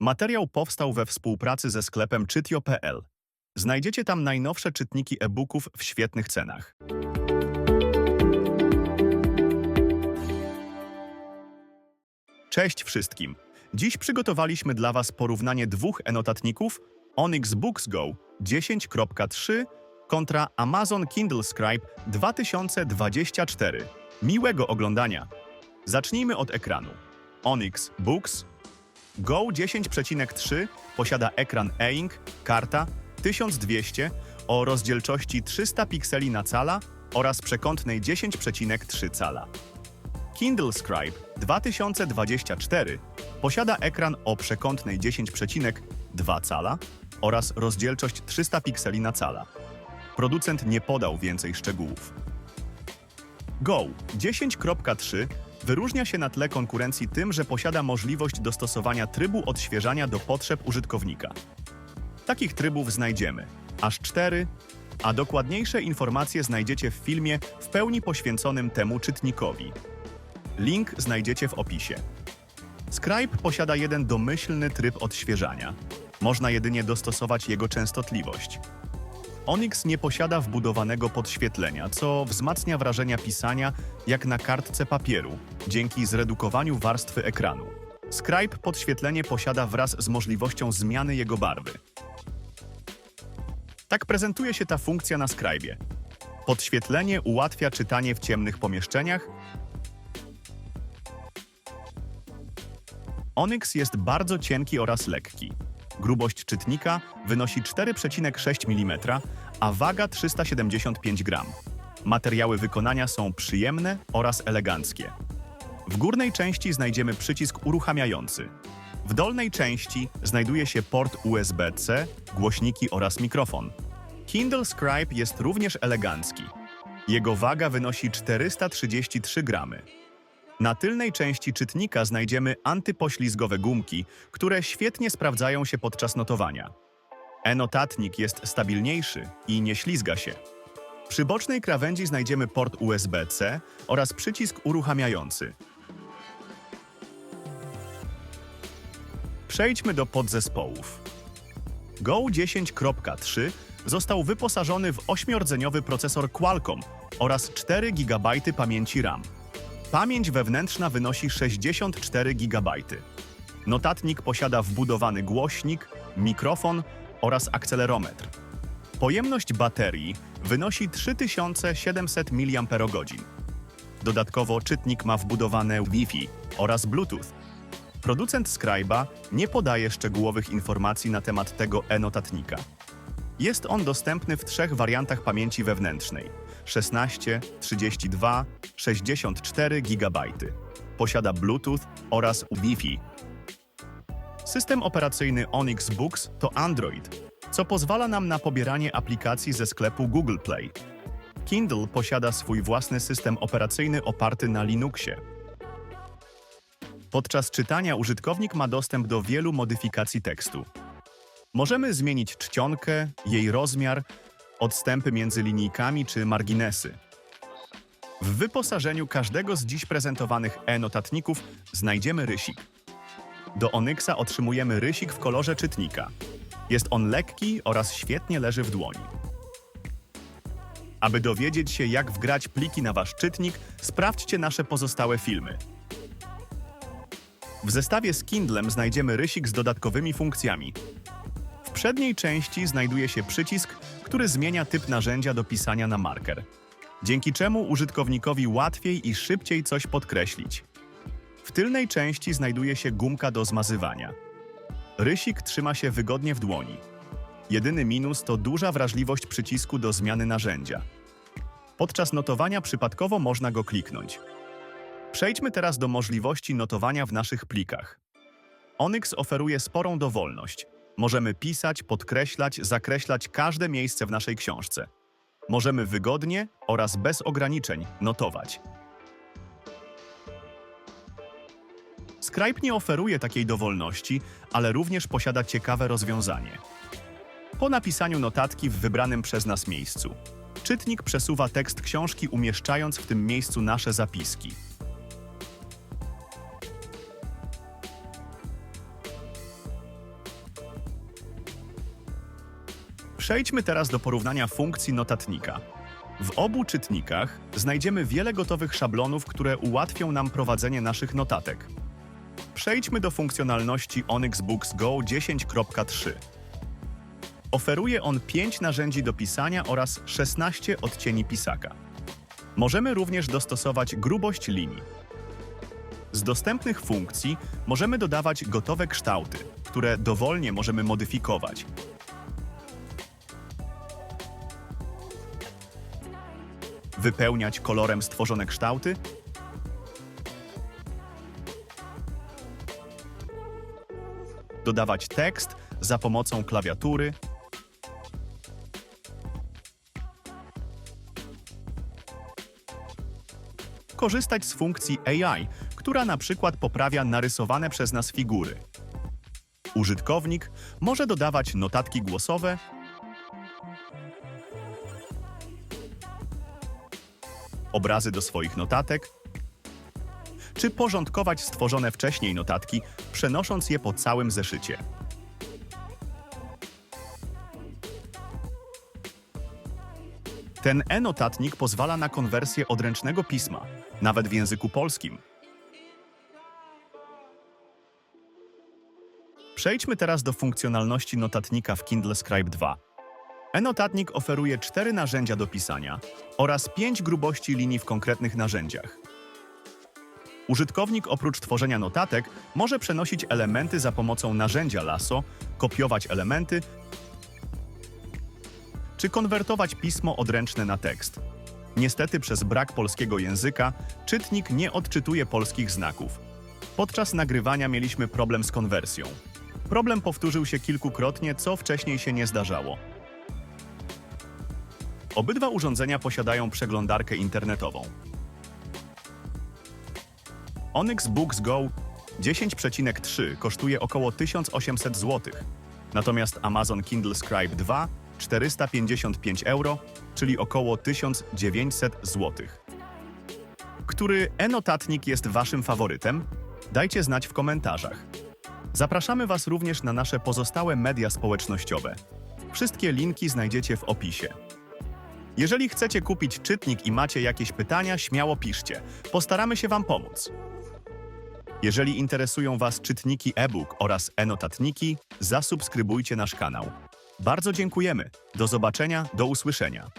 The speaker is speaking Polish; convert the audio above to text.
Materiał powstał we współpracy ze sklepem czytio.pl. Znajdziecie tam najnowsze czytniki e-booków w świetnych cenach. Cześć wszystkim! Dziś przygotowaliśmy dla Was porównanie dwóch e-notatników Onyx Books Go 10.3 kontra Amazon Kindle Scribe 2024. Miłego oglądania! Zacznijmy od ekranu. Onyx Books Go 10.3 posiada ekran e-ink, karta 1200 o rozdzielczości 300 pikseli na cala oraz przekątnej 10,3 cala. Kindle Scribe 2024 posiada ekran o przekątnej 10,2 cala oraz rozdzielczość 300 pikseli na cala. Producent nie podał więcej szczegółów. Go 10.3 wyróżnia się na tle konkurencji tym, że posiada możliwość dostosowania trybu odświeżania do potrzeb użytkownika. Takich trybów znajdziemy aż cztery, a dokładniejsze informacje znajdziecie w filmie w pełni poświęconym temu czytnikowi. Link znajdziecie w opisie. Scribe posiada jeden domyślny tryb odświeżania. Można jedynie dostosować jego częstotliwość. Onyx nie posiada wbudowanego podświetlenia, co wzmacnia wrażenia pisania jak na kartce papieru, dzięki zredukowaniu warstwy ekranu. Scribe podświetlenie posiada wraz z możliwością zmiany jego barwy. Tak prezentuje się ta funkcja na Scribe. Podświetlenie ułatwia czytanie w ciemnych pomieszczeniach. Onyx jest bardzo cienki oraz lekki. Grubość czytnika wynosi 4,6 mm, a waga 375 gram. Materiały wykonania są przyjemne oraz eleganckie. W górnej części znajdziemy przycisk uruchamiający. W dolnej części znajduje się port USB-C, głośniki oraz mikrofon. Kindle Scribe jest również elegancki. Jego waga wynosi 433 gramy. Na tylnej części czytnika znajdziemy antypoślizgowe gumki, które świetnie sprawdzają się podczas notowania. E-notatnik jest stabilniejszy i nie ślizga się. Przy bocznej krawędzi znajdziemy port USB-C oraz przycisk uruchamiający. Przejdźmy do podzespołów. Go 10.3 został wyposażony w 8-rdzeniowy procesor Qualcomm oraz 4 GB pamięci RAM. Pamięć wewnętrzna wynosi 64 GB. Notatnik posiada wbudowany głośnik, mikrofon oraz akcelerometr. Pojemność baterii wynosi 3700 mAh. Dodatkowo czytnik ma wbudowane Wi-Fi oraz Bluetooth. Producent Scribe'a nie podaje szczegółowych informacji na temat tego e-notatnika. Jest on dostępny w trzech wariantach pamięci wewnętrznej: 16, 32, 64 GB. Posiada Bluetooth oraz Wi-Fi. System operacyjny Onyx Books to Android, co pozwala nam na pobieranie aplikacji ze sklepu Google Play. Kindle posiada swój własny system operacyjny oparty na Linuxie. Podczas czytania użytkownik ma dostęp do wielu modyfikacji tekstu. Możemy zmienić czcionkę, jej rozmiar, odstępy między linijkami czy marginesy. W wyposażeniu każdego z dziś prezentowanych e-notatników znajdziemy rysik. Do Onyxa otrzymujemy rysik w kolorze czytnika. Jest on lekki oraz świetnie leży w dłoni. Aby dowiedzieć się, jak wgrać pliki na Wasz czytnik, sprawdźcie nasze pozostałe filmy. W zestawie z Kindlem znajdziemy rysik z dodatkowymi funkcjami. W przedniej części znajduje się przycisk, który zmienia typ narzędzia do pisania na marker, dzięki czemu użytkownikowi łatwiej i szybciej coś podkreślić. W tylnej części znajduje się gumka do zmazywania. Rysik trzyma się wygodnie w dłoni. Jedyny minus to duża wrażliwość przycisku do zmiany narzędzia. Podczas notowania przypadkowo można go kliknąć. Przejdźmy teraz do możliwości notowania w naszych plikach. Onyx oferuje sporą dowolność. Możemy pisać, podkreślać, zakreślać każde miejsce w naszej książce. Możemy wygodnie oraz bez ograniczeń notować. Scribe nie oferuje takiej dowolności, ale również posiada ciekawe rozwiązanie. Po napisaniu notatki w wybranym przez nas miejscu, czytnik przesuwa tekst książki, umieszczając w tym miejscu nasze zapiski. Przejdźmy teraz do porównania funkcji notatnika. W obu czytnikach znajdziemy wiele gotowych szablonów, które ułatwią nam prowadzenie naszych notatek. Przejdźmy do funkcjonalności Onyx Books Go 10.3. Oferuje on 5 narzędzi do pisania oraz 16 odcieni pisaka. Możemy również dostosować grubość linii. Z dostępnych funkcji możemy dodawać gotowe kształty, które dowolnie możemy modyfikować. Wypełniać kolorem stworzone kształty dodawać tekst za pomocą klawiatury, korzystać z funkcji AI, która na przykład poprawia narysowane przez nas figury. Użytkownik może dodawać notatki głosowe, obrazy do swoich notatek, czy porządkować stworzone wcześniej notatki, przenosząc je po całym zeszycie. Ten e-notatnik pozwala na konwersję odręcznego pisma, nawet w języku polskim. Przejdźmy teraz do funkcjonalności notatnika w Kindle Scribe 2. E-notatnik oferuje cztery narzędzia do pisania oraz pięć grubości linii w konkretnych narzędziach. Użytkownik oprócz tworzenia notatek może przenosić elementy za pomocą narzędzia lasso, kopiować elementy czy konwertować pismo odręczne na tekst. Niestety przez brak polskiego języka czytnik nie odczytuje polskich znaków. Podczas nagrywania mieliśmy problem z konwersją. Problem powtórzył się kilkukrotnie, co wcześniej się nie zdarzało. Obydwa urządzenia posiadają przeglądarkę internetową. Onyx Books Go 10.3 kosztuje około 1800 zł, natomiast Amazon Kindle Scribe 2 455 euro, czyli około 1900 zł. Który e-notatnik jest Waszym faworytem? Dajcie znać w komentarzach. Zapraszamy Was również na nasze pozostałe media społecznościowe. Wszystkie linki znajdziecie w opisie. Jeżeli chcecie kupić czytnik i macie jakieś pytania, śmiało piszcie. Postaramy się Wam pomóc. Jeżeli interesują Was czytniki e-book oraz e-notatniki, zasubskrybujcie nasz kanał. Bardzo dziękujemy. Do zobaczenia, do usłyszenia.